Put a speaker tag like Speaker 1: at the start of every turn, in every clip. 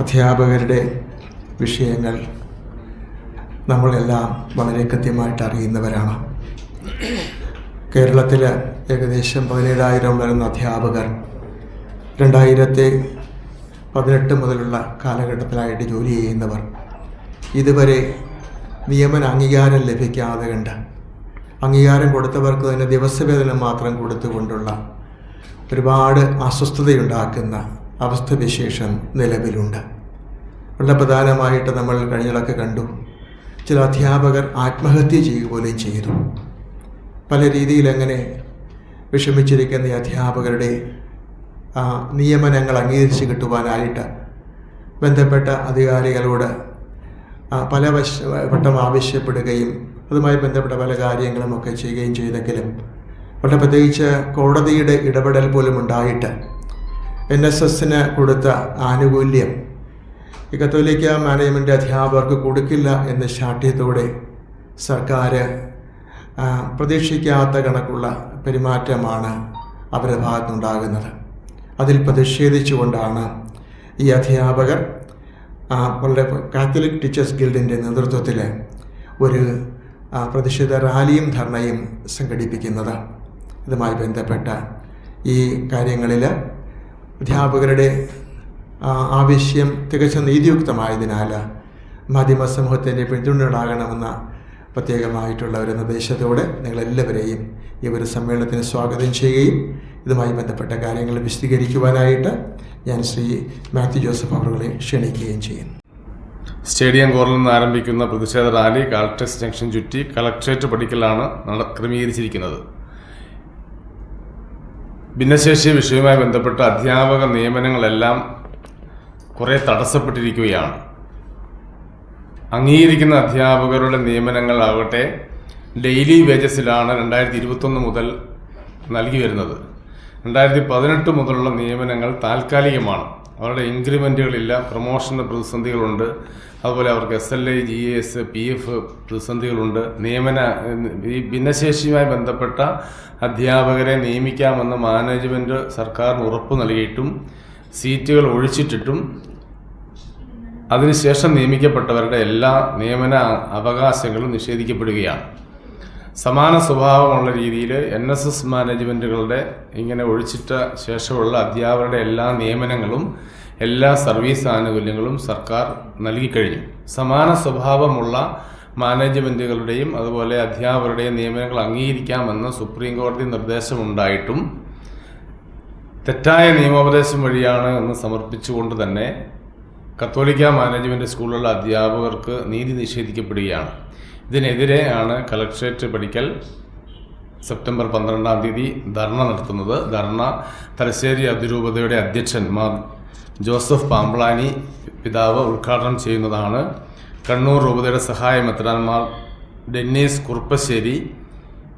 Speaker 1: അധ്യാപകരുടെ വിഷയങ്ങൾ നമ്മളെല്ലാം വളരെ കൃത്യമായിട്ട് അറിയുന്നവരാണ്. കേരളത്തിൽ ഏകദേശം പതിനേഴായിരം വരുന്ന അധ്യാപകർ രണ്ടായിരത്തി പതിനെട്ട് മുതലുള്ള കാലഘട്ടത്തിലായിട്ട് ജോലി ചെയ്യുന്നവർ. ഇതുവരെ നിയമന അംഗീകാരം ലഭിക്കാതെ കണ്ട് അംഗീകാരം കൊടുത്തവർക്ക് തന്നെ ദിവസവേതനം മാത്രം കൊടുത്തുകൊണ്ടുള്ള ഒരുപാട് അസ്വസ്ഥതയുണ്ടാക്കുന്ന അവസ്ഥവിശേഷം നിലവിലുണ്ട്. വളരെ പ്രധാനമായിട്ട് നമ്മൾ കഴിഞ്ഞിടക്ക് കണ്ടു. ചില അധ്യാപകർ ആത്മഹത്യ ചെയ്യുക പോലും ചെയ്തു. പല രീതിയിൽ അങ്ങനെ വിഷമിച്ചിരിക്കുന്ന ഈ അധ്യാപകരുടെ നിയമനങ്ങൾ അംഗീകരിച്ച് കിട്ടുവാനായിട്ട് ബന്ധപ്പെട്ട അധികാരികളോട് പല വശ വട്ടം ആവശ്യപ്പെടുകയും അതുമായി ബന്ധപ്പെട്ട പല കാര്യങ്ങളും ഒക്കെ ചെയ്യുകയും ചെയ്തെങ്കിലും വളരെ പ്രത്യേകിച്ച് കോടതിയുടെ ഇടപെടൽ പോലും ഉണ്ടായിട്ട് എൻ എസ് എസിന് കൊടുത്ത ആനുകൂല്യം. ഈ കത്തോലിക്ക മാനേജ്മെന്റ് അധ്യാപകർക്ക് കൊടുക്കില്ല എന്ന ശാഠ്യത്തോടെ സർക്കാർ പ്രതീക്ഷിക്കാത്ത കണക്കുള്ള പെരുമാറ്റമാണ് അവരുടെ ഭാഗത്തുനിന്നുണ്ടാകുന്നത്. അതിൽ പ്രതിഷേധിച്ചുകൊണ്ടാണ് ഈ അധ്യാപകർ വളരെ കാത്തലിക് ടീച്ചേഴ്സ് ഗിൽഡിന്റെ നേതൃത്വത്തിൽ ഒരു പ്രതിഷേധ റാലിയും ധർണയും സംഘടിപ്പിക്കുന്നത്. ഇതുമായി ബന്ധപ്പെട്ട ഈ കാര്യങ്ങളിൽ അധ്യാപകരുടെ ആവശ്യം തികച്ചും നീതിയുക്തമായതിനാൽ മാധ്യമ സമൂഹത്തിന്റെ പിന്തുണയുണ്ടാകണമെന്ന പ്രത്യേകമായിട്ടുള്ള ഒരു നിർദ്ദേശത്തോടെ നിങ്ങളെല്ലാവരെയും ഈ ഒരു സമ്മേളനത്തിന് സ്വാഗതം ചെയ്യുകയും ഇതുമായി ബന്ധപ്പെട്ട കാര്യങ്ങൾ വിശദീകരിക്കുവാനായിട്ട് ഞാൻ ശ്രീ മാത്യു ജോസഫ് അവറുകളെ ക്ഷണിക്കുകയും ചെയ്യുന്നു
Speaker 2: സ്റ്റേഡിയം കോറിൽ നിന്ന് ആരംഭിക്കുന്ന പ്രതിഷേധ റാലി കാൾട്ടസ് ജംഗ്ഷൻ ചുറ്റി കളക്ട്രേറ്റ് പടിക്കലാണ് ക്രമീകരിച്ചിരിക്കുന്നത്. ഭിന്നശേഷി വിഷയവുമായി ബന്ധപ്പെട്ട അധ്യാപക നിയമനങ്ങളെല്ലാം കുറേ തടസ്സപ്പെട്ടിരിക്കുകയാണ്. അംഗീകരിക്കുന്ന അധ്യാപകരുടെ നിയമനങ്ങളാകട്ടെ ഡെയിലി വേജസിലാണ് രണ്ടായിരത്തി ഇരുപത്തൊന്ന് മുതൽ നൽകി വരുന്നത്. രണ്ടായിരത്തി പതിനെട്ട് മുതലുള്ള നിയമനങ്ങൾ താൽക്കാലികമാണ്. അവരുടെ ഇൻക്രിമെന്റുകളില്ല പ്രൊമോഷന്റെ പ്രതിസന്ധികളുണ്ട്. അതുപോലെ അവർക്ക് S L I G S P F പ്രതിസന്ധികളുണ്ട്. നിയമന ഈ ഭിന്നശേഷിയുമായി ബന്ധപ്പെട്ട അധ്യാപകരെ നിയമിക്കാമെന്ന് മാനേജ്മെന്റ് സർക്കാരിന് ഉറപ്പ് നൽകിയിട്ടും സീറ്റുകൾ ഒഴിച്ചിട്ടിട്ടും അതിനുശേഷം നിയമിക്കപ്പെട്ടവരുടെ എല്ലാ നിയമന അവകാശങ്ങളും നിഷേധിക്കപ്പെടുകയാണ്. സമാന സ്വഭാവമുള്ള രീതിയിൽ എൻ എസ് എസ് മാനേജ്മെന്റുകളുടെ ഇങ്ങനെ ഒഴിച്ചിട്ട ശേഷമുള്ള അധ്യാപകരുടെ എല്ലാ നിയമനങ്ങളും എല്ലാ സർവീസ് ആനുകൂല്യങ്ങളും സർക്കാർ നൽകിക്കഴിഞ്ഞു സമാന സ്വഭാവമുള്ള മാനേജ്മെന്റുകളുടെയും അതുപോലെ അധ്യാപകരുടെയും നിയമനങ്ങൾ അംഗീകരിക്കാമെന്ന് സുപ്രീം കോടതി നിർദ്ദേശമുണ്ടായിട്ടും തെറ്റായ നിയമോപദേശം വഴിയാണ് എന്ന് സമർപ്പിച്ചുകൊണ്ട് തന്നെ കത്തോലിക്ക മാനേജ്മെന്റ് സ്കൂളിലുള്ള അധ്യാപകർക്ക് നീതി നിഷേധിക്കപ്പെടുകയാണ്. ഇതിനെതിരെ ആണ് കലക്ട്രേറ്റ് പഠിക്കൽ സെപ്റ്റംബർ പന്ത്രണ്ടാം തീയതി ധർണ നടത്തുന്നത്. ധർണ തലശ്ശേരി അതിരൂപതയുടെ അധ്യക്ഷൻ മാർ ജോസഫ് പാമ്പ്ളാനി പിതാവ് ഉദ്ഘാടനം ചെയ്യുന്നതാണ്. കണ്ണൂർ രൂപതയുടെ സഹായ മെത്രാൻമാർ ഡെന്നീസ് കുറുപ്പശ്ശേരി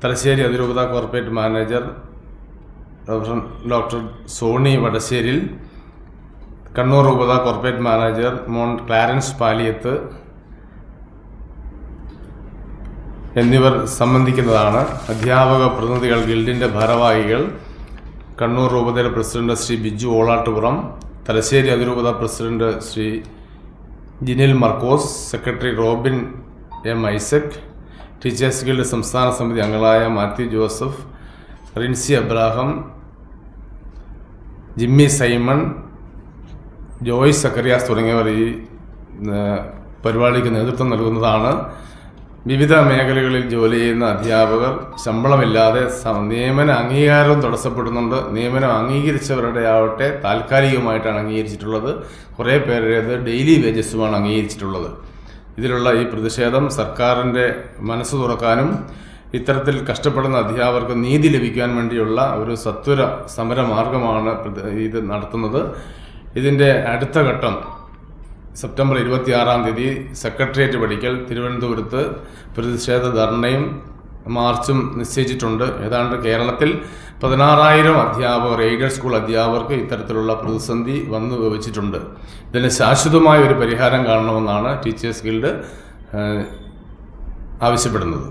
Speaker 2: തലശ്ശേരി അതിരൂപത corporate manager doctor Sony Vadasseril Kannur രൂപത corporate manager Mon Clarence Paliyath എന്നിവർ സംബന്ധിക്കുന്നതാണ്. അധ്യാപക പ്രതിനിധികൾ ഗിൽഡിന്റെ ഭാരവാഹികൾ കണ്ണൂർ രൂപതയുടെ പ്രസിഡന്റ് ശ്രീ ബിജു ഓളാട്ടുപുറം തലശ്ശേരി അതിരൂപത president Shri Jinil Markose secretary Robin M Isaac teachers guild സംസ്ഥാന സമിതി അംഗങ്ങളായ Mathew Joseph Rincy Abraham Jimmy Simon Joy Zacharias തുടങ്ങിയവർ ഈ പരിപാടിക്ക് നേതൃത്വം നൽകുന്നതാണ്. വിവിധ മേഖലകളിൽ ജോലി ചെയ്യുന്ന അധ്യാപകർ ശമ്പളമില്ലാതെ നിയമന അംഗീകാരം തടസ്സപ്പെടുന്നുണ്ട്. നിയമനം അംഗീകരിച്ചവരുടെ ആവട്ടെ താൽക്കാലികമായിട്ടാണ് അംഗീകരിച്ചിട്ടുള്ളത്. കുറേ പേരുടേത് ഡെയിലി വേജസുമാണ് അംഗീകരിച്ചിട്ടുള്ളത്. ഇതിലുള്ള ഈ പ്രതിഷേധം സർക്കാരിന്റെ മനസ്സ് തുറക്കാനും ഇത്തരത്തിൽ കഷ്ടപ്പെടുന്ന അധ്യാപകർക്ക് നീതി ലഭിക്കാൻ വേണ്ടിയുള്ള ഒരു സത്വര സമരമാർഗമാണ് ഇത് നടത്തുന്നത്. ഇതിന്റെ അടുത്ത ഘട്ടം സെപ്റ്റംബർ ഇരുപത്തിയാറാം തീയതി സെക്രട്ടേറിയറ്റ് പഠിക്കൽ തിരുവനന്തപുരത്ത് പ്രതിഷേധ ധർണയും മാർച്ചും നിശ്ചയിച്ചിട്ടുണ്ട്. ഏതാണ്ട് കേരളത്തിൽ പതിനാറായിരം അധ്യാപകർ എയ്ഡഡ് സ്കൂൾ അധ്യാപകർക്ക് ഇത്തരത്തിലുള്ള പ്രതിസന്ധി വന്നു വെച്ചിട്ടുണ്ട് ഇതിന് ശാശ്വതമായ ഒരു പരിഹാരം കാണണമെന്നാണ് ടീച്ചേഴ്സ് ഗിൽഡ് ആവശ്യപ്പെടുന്നത്.